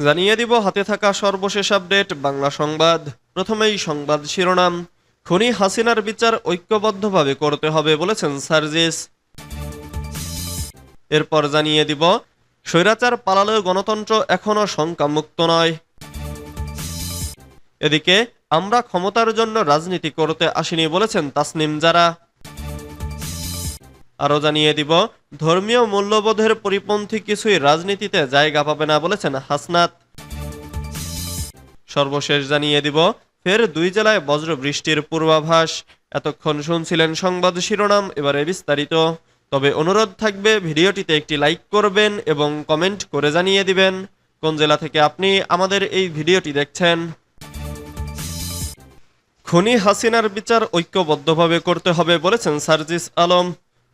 জানিয়ে দিব হাতে থাকা সর্বশেষ আপডেট, বাংলা সংবাদ। প্রথমেই সংবাদ শিরোনাম। খনি হাসিনার বিচার ঐক্যবদ্ধভাবে করতে হবে বলেছেন সার্জিস। এরপর জানিয়ে দিব, স্বৈরাচার পালালেও গণতন্ত্র এখনও শঙ্কামুক্ত নয়। এদিকে, আমরা ক্ষমতার জন্য রাজনীতি করতে আসিনি বলেছেন তাসনিম জারা। আরও জানিয়ে দিব, ধর্মীয় মূল্যবোধের পরিপন্থী কিছুই রাজনীতিতে জায়গা পাবে না বলেছেন হাসনাত। সর্বশেষ জানিয়ে দিব, ফের দুই জেলায় বজ্র বৃষ্টির পূর্বাভাস। এতক্ষণ শুনছিলেন সংবাদ শিরোনাম, এবারে বিস্তারিত। তবে অনুরোধ থাকবে, ভিডিওটিতে একটি লাইক করবেন এবং কমেন্ট করে জানিয়ে দিবেন, কোন জেলা থেকে আপনি আমাদের এই ভিডিওটি দেখছেন। খুনি হাসিনার বিচার ঐক্যবদ্ধভাবে করতে হবে বলেছেন সার্জিস আলম।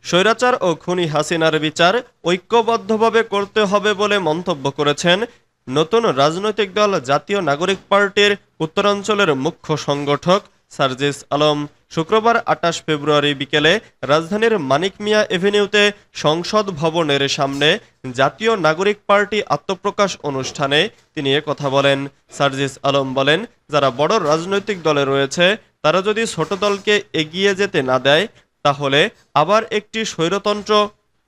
স্বৈরাচার ও খুনি হাসিনার বিচার ঐক্যবদ্ধভাবে করতে হবে বলে মন্তব্য করেছেন নতুন রাজনৈতিক দল জাতীয় নাগরিক পার্টির উত্তরাঞ্চলের মুখ্য সংগঠক সার্জিস আলম। শুক্রবার আটাশ ফেব্রুয়ারি বিকেলে রাজধানীর মানিক মিয়া এভিনিউতে সংসদ ভবনের সামনে জাতীয় নাগরিক পার্টি আত্মপ্রকাশ অনুষ্ঠানে তিনি কথা বলেন। সার্জিস আলম বলেন, যারা বড় রাজনৈতিক দলে রয়েছে, তারা যদি ছোট দলকে এগিয়ে যেতে না দেয় তাহলে আবার একটি স্বৈরতন্ত্র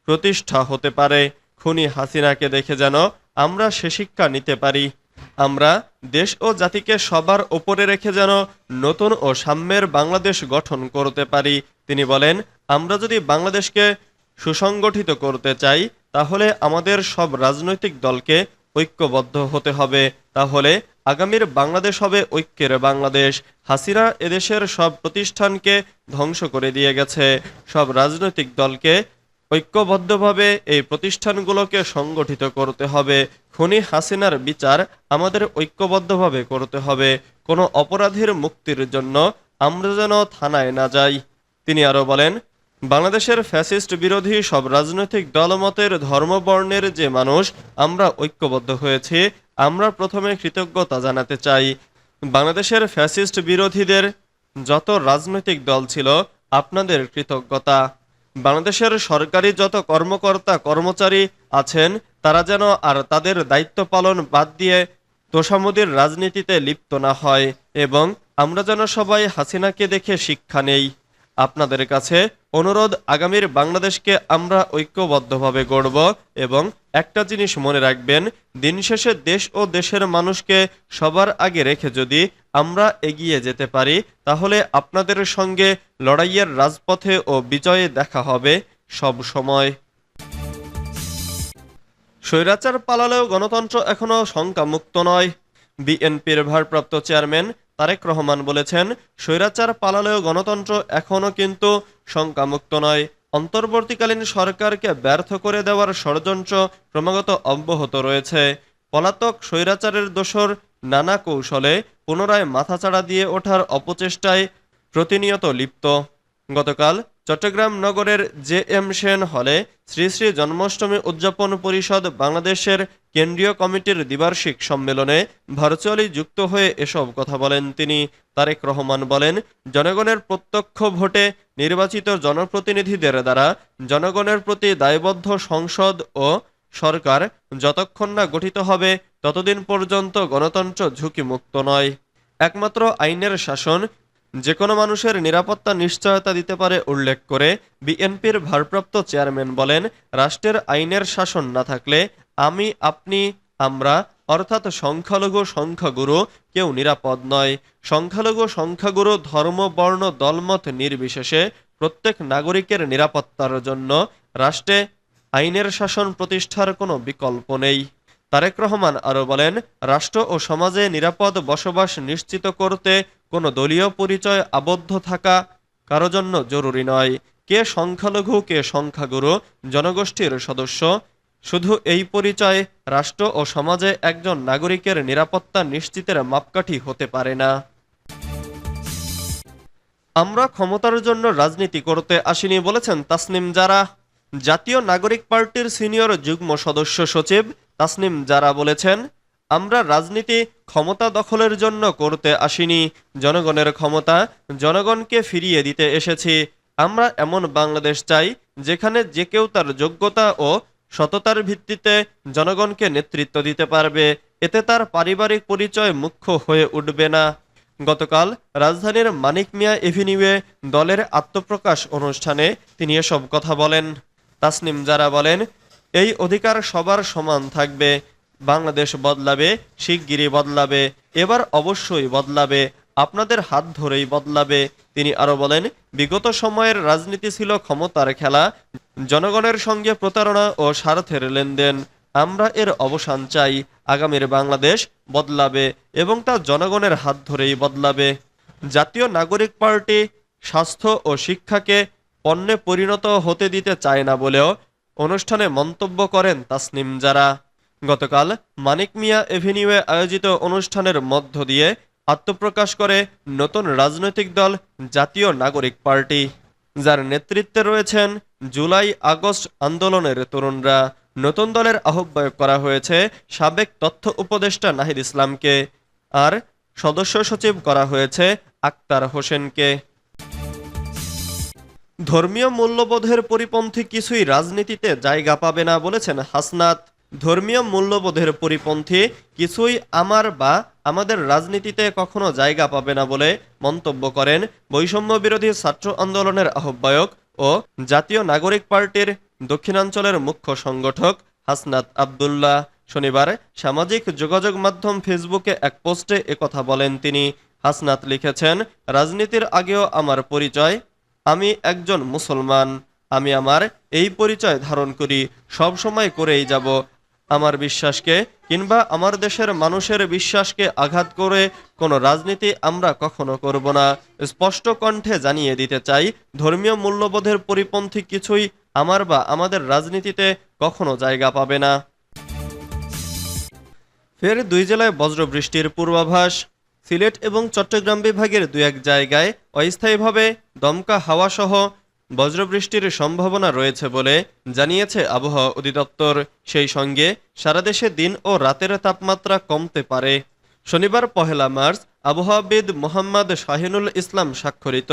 প্রতিষ্ঠা হতে পারে। খুনি হাসিনাকে দেখে যেন আমরা সে শিক্ষা নিতে পারি। আমরা দেশ ও জাতিকে সবার ওপরে রেখে যেন নতুন ও সাম্যের বাংলাদেশ গঠন করতে পারি। তিনি বলেন, আমরা যদি বাংলাদেশকে সুসংগঠিত করতে চাই, তাহলে আমাদের সব রাজনৈতিক দলকে ঐক্যবদ্ধ হতে হবে। তাহলে আগামীর বাংলাদেশ হবে ঐক্যের বাংলাদেশ। হাসিনা এদেশের সব প্রতিষ্ঠানকে ধ্বংস করে দিয়ে গেছে। সব রাজনৈতিক দলকে ঐক্যবদ্ধভাবে এই প্রতিষ্ঠানগুলোকে সংগঠিত করতে হবে। খুনি হাসিনার বিচার আমাদের ঐক্যবদ্ধভাবে করতে হবে। কোনো অপরাধীর মুক্তির জন্য আমরা যেন থানায় না যাই। তিনি আরও বলেন বাংলাদেশের ফ্যাসিস্ট বিরোধী সব রাজনৈতিক দলমতের ধর্মবর্ণের যে মানুষ, আমরা ঐক্যবদ্ধ হয়েছি, আমরা প্রথমে কৃতজ্ঞতা জানাতে চাই। বাংলাদেশের ফ্যাসিস্ট বিরোধীদের যত রাজনৈতিক দল ছিল, আপনাদের কৃতজ্ঞতা। বাংলাদেশের সরকারি যত কর্মকর্তা, কর্মচারী আছেন, তারা যেন আর তাদের দায়িত্ব পালন বাদ দিয়ে তোষামোদির রাজনীতিতে লিপ্ত না হয়, এবং আমরা যেন সবাই হাসিনাকে দেখে শিক্ষা নেই। আপনাদের কাছে অনুরোধ, আগামীর বাংলাদেশকে আমরা ঐক্যবদ্ধভাবে গড়ব এবং একটা জিনিস মনে রাখবেন, দিন শেষে দেশ ও দেশের মানুষকে সবার আগে রেখে যদি আমরা এগিয়ে যেতে পারি, তাহলে আপনাদের সঙ্গে লড়াইয়ের রাজপথে ও বিজয়ে দেখা হবে সব সময়। স্বৈরাচার পালালেও গণতন্ত্র এখনও শঙ্কামুক্ত নয়। বিএনপির ভারপ্রাপ্ত চেয়ারম্যান তারেক রহমান বলেছেন, স্বৈরাচার পালালেও গণতন্ত্র এখনও কিন্তু শঙ্কামুক্ত নয়। অন্তর্বর্তীকালীন সরকারকে ব্যর্থ করে দেওয়ার ষড়যন্ত্র ক্রমাগত অব্যাহত রয়েছে। পলাতক স্বৈরাচারের দোষর নানা কৌশলে পুনরায় মাথাচাড়া দিয়ে ওঠার অপচেষ্টায় প্রতিনিয়ত লিপ্ত। গতকাল চট্টগ্রাম নগরের জে এম সেন হলে শ্রী শ্রী জন্মাষ্টমী উদযাপন পরিষদ বাংলাদেশের কেন্দ্রীয় কমিটির দ্বিবার্ষিক সম্মেলনে ভার্চুয়ালি যুক্ত হয়ে এসব কথা বলেন তিনি। তারেক রহমান বলেন, জনগণের প্রত্যক্ষ ভোটে নির্বাচিত জনপ্রতিনিধিদের দ্বারা জনগণের প্রতি দায়বদ্ধ সংসদ ও সরকার যতক্ষণ না গঠিত হবে, ততদিন পর্যন্ত গণতন্ত্র ঝুঁকিমুক্ত নয়। একমাত্র আইনের শাসন যে কোনো মানুষের নিরাপত্তা নিশ্চয়তা দিতে পারে উল্লেখ করে বিএনপির ভারপ্রাপ্ত চেয়ারম্যান বলেন, রাষ্ট্রের আইনের শাসন না থাকলে আমি, আপনি, আমরা, অর্থাৎ সংখ্যালঘু সংখ্যাগুরু কেউ নিরাপদ নয়। সংখ্যালঘু সংখ্যাগুরু ধর্ম, বর্ণ, দলমত নির্বিশেষে প্রত্যেক নাগরিকের নিরাপত্তার জন্য রাষ্ট্রে আইনের শাসন প্রতিষ্ঠার কোনো বিকল্প নেই। তারেক রহমান আরও বলেন, রাষ্ট্র ও সমাজে নিরাপদ বসবাস নিশ্চিত করতে কোনো দলীয় পরিচয় আবদ্ধ থাকা কারও জন্য জরুরি নয়। কে সংখ্যালঘু, কে সংখ্যাগুরু, জনগোষ্ঠীর সদস্য, শুধু এই পরিচয় রাষ্ট্র ও সমাজে একজন নাগরিকের নিরাপত্তা নিশ্চিতের মাপকাঠি হতে পারে না। আমরা ক্ষমতার জন্য রাজনীতি করতে আসিনি বলেছেন তাসনিম জারা। জাতীয় নাগরিক পার্টির সিনিয়র যুগ্ম সদস্য সচিব তাসনিম জারা বলেছেন আমরা রাজনীতি ক্ষমতা দখলের জন্য করতে আসিনি। জনগণের ক্ষমতা জনগণকে ফিরিয়ে দিতে এসেছি। আমরা এমন বাংলাদেশ চাই, যেখানে যে কেউ তার যোগ্যতা ও সততার ভিত্তিতে জনগণকে নেতৃত্ব দিতে পারবে। এতে তার পারিবারিক পরিচয় মুখ্য হয়ে উঠবে না। গতকাল রাজধানীর মানিক মিয়া এভিনিউয়ে দলের আত্মপ্রকাশ অনুষ্ঠানে তিনি এসব কথা বলেন। তাসনিম যারা বলেন, এই অধিকার সবার সমান থাকবে। বাংলাদেশ বদলাবে, শিগগিরই বদলাবে, এবার অবশ্যই বদলাবে, আপনাদের হাত ধরেই বদলাবে। তিনি আরও বলেন, বিগত সময়ের রাজনীতি ছিল ক্ষমতার খেলা, জনগণের সঙ্গে প্রতারণা ও স্বার্থের লেনদেন। আমরা এর অবসান চাই, আগামীর বাংলাদেশ বদলাবে এবং তা জনগণের হাত ধরেই বদলাবে। জাতীয় নাগরিক পার্টি স্বাস্থ্য ও শিক্ষাকে পণ্যে পরিণত হতে দিতে চায় না বলেও অনুষ্ঠানে মন্তব্য করেন তাসনিম যারা গতকাল মানিক মিয়া এভিনিউয়ে আয়োজিত অনুষ্ঠানের মধ্য দিয়ে আত্মপ্রকাশ করে নতুন রাজনৈতিক দল, জাতীয় নাগরিক পার্টি। যার নেতৃত্বে রয়েছেন জুলাই আগস্ট আন্দোলনের তরুণরা। নতুন দলের আহ্বায়ক করা হয়েছে সাবেক তথ্য উপদেষ্টা নাহিদ ইসলামকে। আর সদস্য সচিব করা হয়েছে আক্তার হোসেনকে। ধর্মীয় মূল্যবোধের পরিপন্থী কিছুই রাজনীতিতে জায়গা পাবে না বলেছেন হাসনাত। ধর্মীয় মূল্যবোধের পরিপন্থী কিছুই আমার বা আমাদের রাজনীতিতে কখনো জায়গা পাবে না বলে মন্তব্য করেন বৈষম্য বিরোধী ছাত্র আন্দোলনের আহ্বায়ক ও জাতীয় নাগরিক পার্টির দক্ষিণাঞ্চলের মুখ্য সংগঠক হাসনাত আবদুল্লাহ। শনিবার সামাজিক যোগাযোগ মাধ্যম ফেসবুকে এক পোস্টে একথা বলেন তিনি। হাসনাত লিখেছেন, রাজনীতির আগেও আমার পরিচয়, আমি একজন মুসলমান, আমি আমার এই পরিচয় ধারণ করি, সব সময় করেই যাব আমার বিশ্বাসকে কিংবা আমার দেশের মানুষের বিশ্বাসকে আঘাত করে কোনো রাজনীতি আমরা কখনো করব না। স্পষ্ট কণ্ঠে জানিয়ে দিতে চাই, ধর্মীয় মূল্যবোধের পরিপন্থী কিছুই আমার বা আমাদের রাজনীতিতে কখনো জায়গা পাবে না। ফের দুই জেলায় বজ্রবৃষ্টির পূর্বাভাস। সিলেট এবং চট্টগ্রাম বিভাগের দু এক জায়গায় অস্থায়ীভাবে দমকা হাওয়া সহ বজ্রবৃষ্টির সম্ভাবনা রয়েছে বলে জানিয়েছে আবহাওয়া অধিদপ্তর। সেই সঙ্গে সারা দেশে দিন ও রাতের তাপমাত্রা কমতে পারে। শনিবার পহেলা মার্চ আবহাওয়াবিদ মোহাম্মদ শাহিনুল ইসলাম স্বাক্ষরিত।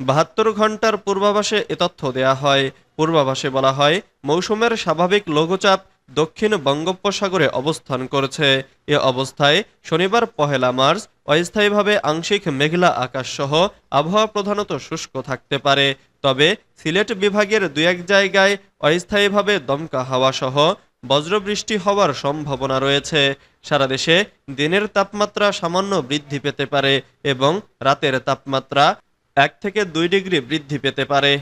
বাহাত্তর ঘণ্টার পূর্বাভাসে এ তথ্য দেয়া হয়। পূর্বাভাসে বলা হয়, মৌসুমের স্বাভাবিক লঘুচাপ দক্ষিণ বঙ্গোপসাগরে অবস্থান করছে। এ অবস্থায় শনিবার পহেলা মার্চ অস্থায়ীভাবে আংশিক মেঘলা আকাশ সহ আবহাওয়া প্রধানত শুষ্ক থাকতে পারে। তবে সিলেট বিভাগের দু এক জায়গায় অস্থায়ীভাবে দমকা হাওয়া সহ বজ্রবৃষ্টি হওয়ার সম্ভাবনা রয়েছে। সারা দেশে দিনের তাপমাত্রা সামান্য বৃদ্ধি পেতে পারে এবং রাতের তাপমাত্রা এক থেকে দুই ডিগ্রি বৃদ্ধি পেতে পারে।